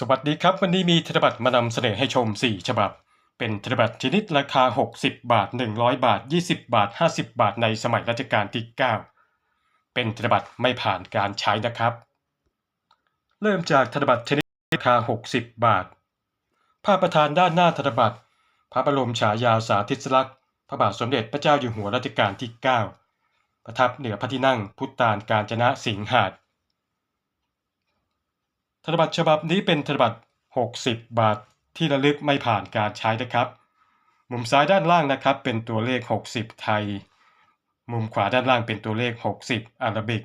สวัสดีครับ วันนี้มีธนบัตรมานำเสนอให้ชม 4 ฉบับ เป็นธนบัตรชนิดราคา 60 บาท 100 บาท 20 บาท 50 บาทในสมัยรัชกาลที่ 9 เป็นธนบัตรไม่ผ่านการใช้นะครับ เริ่มจากธนบัตรชนิดราคา 60 บาท ภาพประธานด้านหน้าธนบัตร พระบรมฉายาสาธิสลักษณ์พระบาทสมเด็จพระเจ้าอยู่หัวรัชกาลที่ 9 ประทับเหนือพระที่นั่งพุทธานการจนะสิงหาด ธนบัตรฉบับนี้เป็นธนบัตร 60 บาทที่ระลึกไม่ผ่านการใช้นะครับ มุมซ้ายด้านล่างนะครับ เป็นตัวเลข 60 ไทย มุมขวาด้านล่างเป็นตัวเลข 60 อารบิก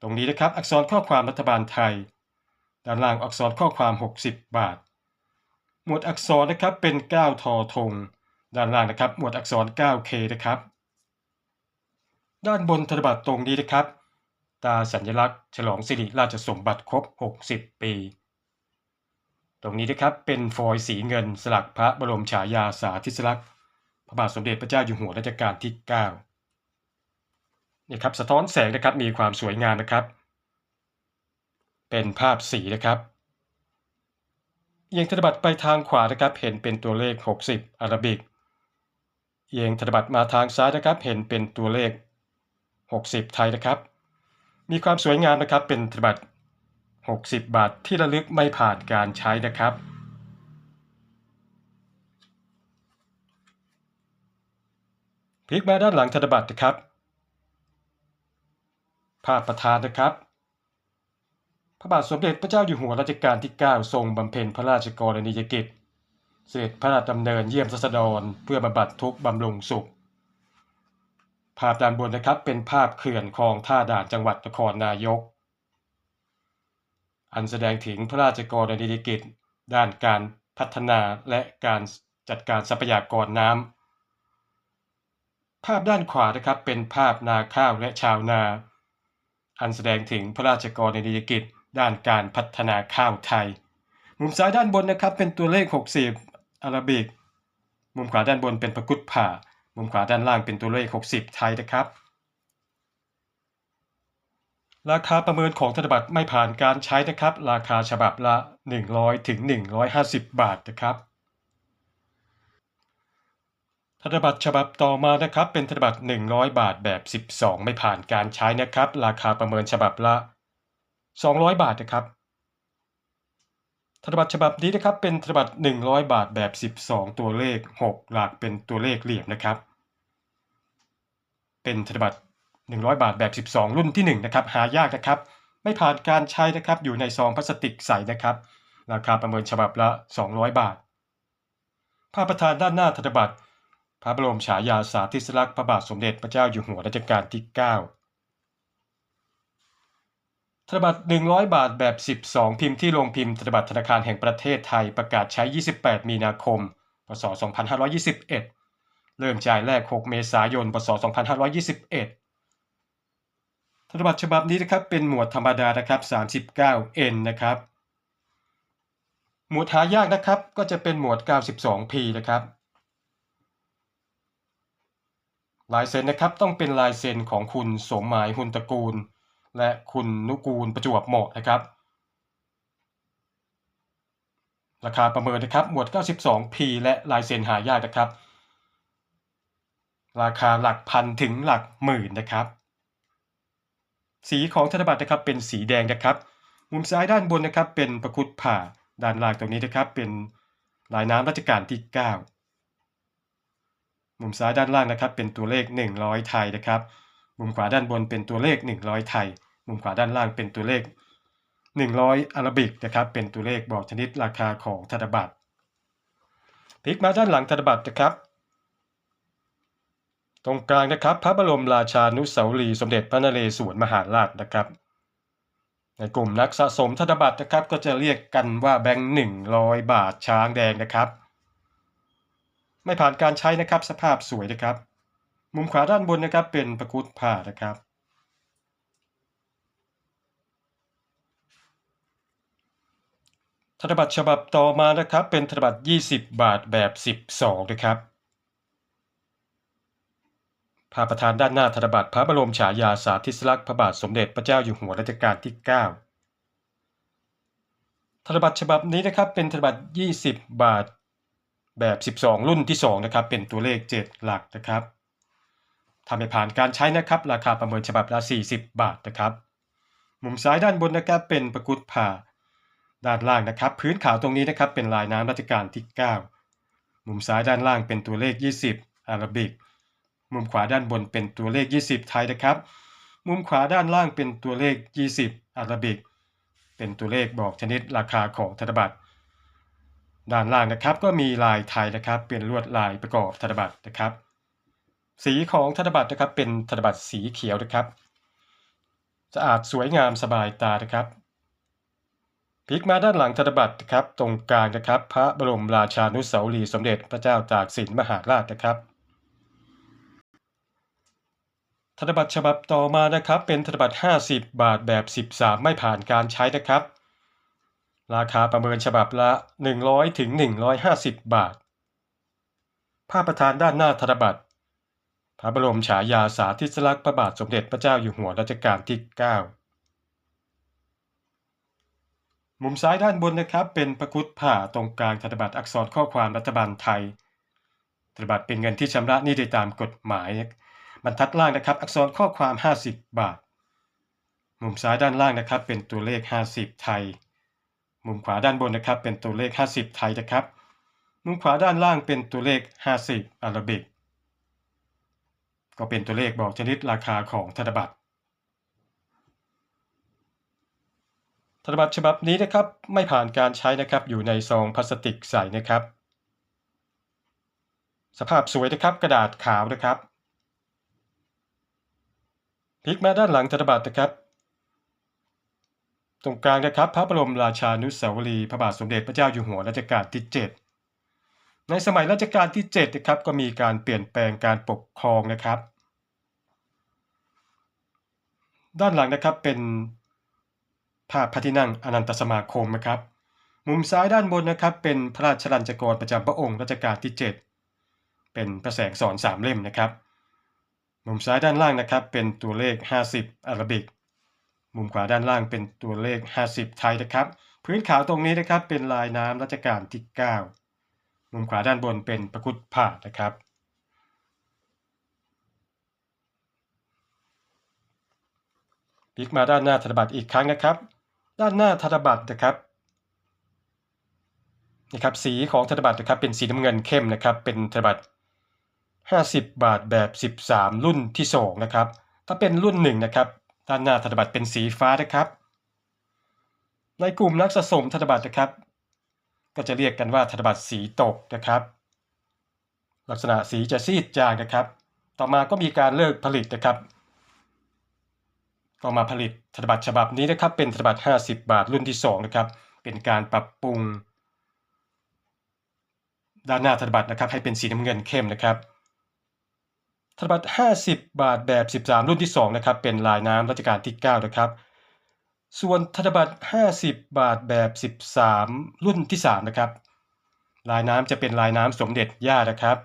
ตรงนี้นะครับ อักษรข้อความรัฐบาลไทย ด้านล่างอักษรข้อความ 60 บาท หมวดอักษรนะครับเป็น 9 ทอธงด้านล่างนะครับ หมวดอักษร 9K นะครับ ด้านบนธนบัตรตรงนี้นะครับ ตาสัญลักษณ์ ฉลองสิริราชสมบัติครบ 60 ปี ตรงนี้นะครับเป็นฟอยล์สีเงินสลักพระบรมฉายาสาธิสลักษณ์พระบาทสมเด็จพระเจ้าอยู่หัวรัชกาลที่9นี่ครับสะท้อนแสงนะครับมีความสวยงามนะครับ เป็นภาพสีนะครับเอียงธนบัตรไปทางขวานะครับเห็นเป็นตัวเลข 60 อารบิกเอียงธนบัตรมาทางซ้ายนะครับเห็นเป็นตัวเลข 60 ไทยนะครับ มีความสวยงามนะครับเป็นธนบัตร 60 บาทที่ระลึกไม่ผ่านการใช้นะครับพลิกมาด้านหลังธนบัตรนะครับ ภาพประธานนะครับ พระบาทสมเด็จพระเจ้าอยู่หัวรัชกาลที่ 9 ทรงบำเพ็ญพระราชกรณียกิจ เสด็จพระราชดำเนินเยี่ยมรัษฎรเพื่อบำบัดทุกข์บำรุงสุข ภาพด้านบนนะครับเป็นภาพเขื่อนคลองท่าด่านจังหวัดนครนายก อันแสดงถึงพระราชกรณียกิจ ด้านการพัฒนาและการจัดการทรัพยากรน้ำภาพด้านขวานะครับเป็นภาพนาข้าวและชาวนา อันแสดงถึงพระราชกรณียกิจ ด้านการพัฒนาข้าวไทย มุมซ้ายด้านบนนะครับเป็นตัวเลข 60อาราบิก มุมขวาด้านบนเป็นพระกุฏผ่า มุมขวาด้านล่างเป็นตัวเลข 60 ไทยนะครับ ราคาประเมินของธนบัตรไม่ผ่านการใช้นะครับ ราคาฉบับละ 100ถึง150 บาทนะครับธนบัตรฉบับต่อมานะครับ เป็นธนบัตร 100 บาทแบบ 12 ไม่ผ่านการใช้นะครับ ราคาประเมินฉบับละ 200 บาทนะครับธนบัตรฉบับนี้นะครับเป็นธนบัตร 100 บาทแบบ 12 ตัวเลข 6 หลักเป็นตัวเลขเหลี่ยมนะครับ เป็นธนบัตร100 บาทแบบ 12 รุ่นที่1นะครับหายากนะครับ ไม่ผ่านการใช้นะครับอยู่ในซองพลาสติกใสนะครับ ราคาประเมินฉบับละ 200 บาทภาพประธานด้านหน้าธนบัตรพระบรมฉายาสาธิสลักษณ์พระบาทสมเด็จพระเจ้าอยู่หัวรัชกาลที่ 9 ธนบัตร 100 บาทแบบ 12 พิมพ์ที่โรงพิมพ์ธนบัตรธนาคารแห่งประเทศไทยประกาศใช้ 28 มีนาคม พศ 2521 เริ่มจ่ายแรก 6 เมษายน พศ 2521ธนบัตรฉบับนี้นะครับเป็นหมวดธรรมดานะครับ 39N นะครับ หมวดหายากนะครับก็จะเป็นหมวด 92P นะครับลายเซ็นนะครับต้องเป็นลายเซ็นของคุณสมหมายหุนตระกูล และคุณนุกูลประจวบเหมาะนะครับ ราคาประเมินนะครับหมวด 92P และลายเซ็นหายากนะครับ ราคาหลักพันถึงหลักหมื่นนะครับ สีของธนบัตรนะครับเป็นสีแดงนะครับ มุมซ้ายด้านบนนะครับ เป็นประคุดผ่าด้านล่างตรงนี้นะครับ เป็นลายน้ำรัชกาลที่ 9 มุมซ้ายด้านล่างนะครับ เป็นตัวเลข 100 ไทยนะครับ มุมขวาด้านบนเป็นตัวเลข 100 ไทย มุมขวาด้านล่างเป็นตัวเลข 100อาราบิกนะครับ เป็นตัวเลขบอกชนิดราคาของธนบัตรพลิกมาด้านหลังธนบัตรนะครับ ตรงกลางนะครับ พระบรมราชานุสาวรีย์สมเด็จพระนเรศวรมหาราชนะครับ ในกลุ่มนักสะสมธนบัตรนะครับ ก็จะเรียกกันว่าแบงค์100บาทช้างแดงนะครับ ไม่ผ่านการใช้นะครับสภาพสวยนะครับ มุมขวาด้านบนนะครับเป็นประคุดผ่านะครับธนบัตรฉบับต่อมานะครับ เป็นธนบัตร 20 บาทแบบ 12 นะครับ ภาประธานด้านหน้าธนบัตรพระบรมฉายาสาธิสลักษณ์พระบาทสมเด็จพระเจ้าอยู่หัวรัชกาลที่ 9 ธนบัตรฉบับนี้นะครับเป็นธนบัตร 20 บาทแบบ 12 รุ่นที่2นะครับเป็นตัวเลข 7 หลักนะครับทำให้ผ่านการใช้นะครับราคาประเมินฉบับละ 40 บาทนะครับมุมซ้ายด้านบนนะครับเป็นประกุดผ่าด้านล่างนะครับ พื้นขาวตรงนี้นะครับเป็นลายน้ำรัชกาลที่ 9 มุมซ้ายด้านล่างเป็นตัวเลข 20 อาราบิก มุมขวาด้านบนเป็นตัวเลข 20 ไทยนะครับ มุมขวาด้านล่างเป็นตัวเลข 20 อาราบิก เป็นตัวเลขบอกชนิดราคาของธนบัตร ด้านล่างนะครับก็มีลายไทยนะครับ เป็นลวดลายประกอบธนบัตรนะครับ สีของธนบัตรนะครับเป็นธนบัตรสีเขียวนะครับ สะอาดสวยงามสบายตานะครับพลิกมาด้านหลังธนบัตรนะครับ ตรงกลางนะครับ พระบรมราชานุสาวรีย์สมเด็จพระเจ้าตากสินมหาราชนะครับ ธนบัตรฉบับต่อมานะครับ เป็นธนบัตร 50 บาทแบบ 13 ไม่ผ่านการใช้นะครับ ราคาประเมินฉบับละ 100ถึง150 บาท ภาพประธานด้านหน้าธนบัตร พระบรมฉายาสาธิสลักษณ์พระบาทสมเด็จพระเจ้าอยู่หัวรัชกาลที่ 9 มุมซ้ายด้านบนนะครับ เป็นพระคุดผ่าตรงกลางธนบัตรอักษรข้อความรัฐบาลไทยธนบัตรเป็นเงินที่ชำระหนี้โดยตามกฎหมาย บรรทัดล่างนะครับ อักษรข้อความ 50 บาท มุมซ้ายด้านล่างนะครับ เป็นตัวเลข 50 ไทย มุมขวาด้านบนนะครับ เป็นตัวเลข 50 ไทยนะครับ มุมขวาด้านล่างเป็นตัวเลข 50 อาราบิก ก็เป็นตัวเลขบอกชนิดราคาของธนบัตรธนบัตรฉบับนี้นะครับไม่ผ่านการใช้นะครับอยู่ในซองพลาสติกใสนะครับ สภาพสวยนะครับกระดาษขาวนะครับ พลิกมาด้านหลังธนบัตรนะครับ ตรงกลางนะครับ พระบรมราชานุสาวรีย์พระบาทสมเด็จพระเจ้าอยู่หัวรัชกาลที่ 7 ในสมัยรัชกาลที่7นะครับก็มีการเปลี่ยนแปลงการปกครองนะครับ ด้านหลังนะครับเป็นภาพพระที่นั่งอนันตสมาคมนะครับ มุมซ้ายด้านบนนะครับ เป็นพระราชลัญจกรประจำพระองค์รัชกาลที่ 7 เป็นพระแสงสอนสามเล่มนะครับ มุมซ้ายด้านล่างนะครับเป็นตัวเลข 50อารบิก มุมขวาด้านล่างเป็นตัวเลข 50 ไทยนะครับ พื้นขาวตรงนี้นะครับเป็นลายน้ำรัชกาลที่ 9 มุมขวาด้านบนเป็นประคุดผ่านะครับพลิกมาด้านหน้าธนบัตรอีกครั้งนะครับ ด้านหน้าธนบัตรนะครับนี่ครับสีของธนบัตรนะครับเป็นสีน้ำเงินเข้มนะครับ เป็นธนบัตร 50 บาทแบบ 13 รุ่นที่2นะครับ ถ้าเป็นรุ่น1นะครับ ด้านหน้าธนบัตรเป็นสีฟ้านะครับ ในกลุ่มนักสะสมธนบัตรนะครับ ก็จะเรียกกันว่าธนบัตรสีตกนะครับ ลักษณะสีจะซีดจางนะครับ ต่อมาก็มีการเลิกผลิตนะครับ ก็มาผลิตธนบัตรฉบับนี้นะครับ เป็นธนบัตร 50 บาทรุ่นที่2นะครับ เป็นการปรับปรุง ด้านหน้าธนบัตรนะครับ ให้เป็นสีน้ำเงินเข้มนะครับ ธนบัตร 50 บาทแบบ 13 รุ่นที่ 2 นะครับ เป็นลายน้ำรัชกาลที่ 9 นะครับ ส่วนธนบัตร 50 บาทแบบ 13 รุ่นที่ 3 นะครับ ลายน้ำจะเป็นลายน้ำสมเด็จย่านะครับ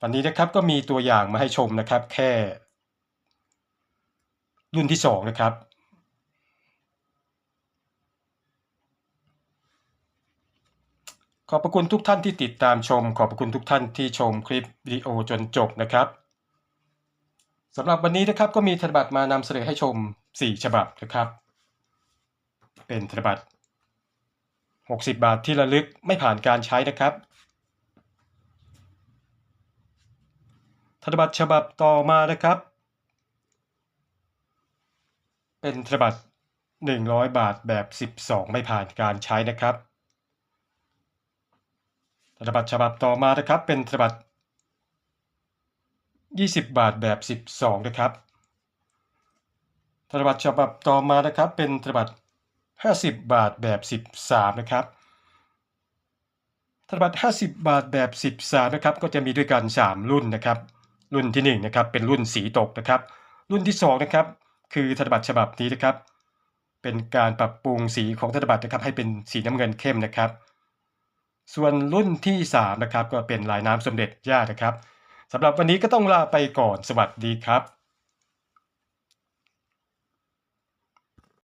วันนี้นะครับก็มีตัวอย่างมาให้ชมนะครับ แค่ รุ่นที่ 2 นะครับ ขอบพระคุณทุกท่านที่ติดตามชม ขอบพระคุณทุกท่านที่ชมคลิปวิดีโอจนจบนะครับสำหรับวันนี้นะครับก็มีธนบัตรมานำเสนอให้ชม 4 ฉบับนะครับ เป็นธนบัตร 60 บาทที่ระลึกไม่ผ่านการใช้นะครับ ธนบัตรฉบับต่อมานะครับ เป็นธนบัตร 100 บาทแบบ 12 ไม่ผ่านการใช้นะครับ ธนบัตรฉบับต่อมานะครับ เป็นธนบัตร20 บาทแบบ 12 นะครับ ธนบัตรฉบับต่อมานะครับ เป็นธนบัตร50 บาทแบบ 13 นะครับ ธนบัตร50 บาทแบบ 13 นะครับ ก็จะมีด้วยกัน 3 รุ่นนะครับ รุ่นที่ 1 นะครับ เป็นรุ่นสีตกนะครับ รุ่นที่ 2 นะครับ คือธนบัตรฉบับนี้นะครับ เป็นการปรับปรุงสีของธนบัตรนะครับ ให้เป็นสีน้ำเงินเข้มนะครับ ส่วนรุ่นที่3นะครับก็เป็นลายน้ำสมเด็จย่านะครับสำหรับวันนี้ก็ต้องลาไปก่อนสวัสดีครับ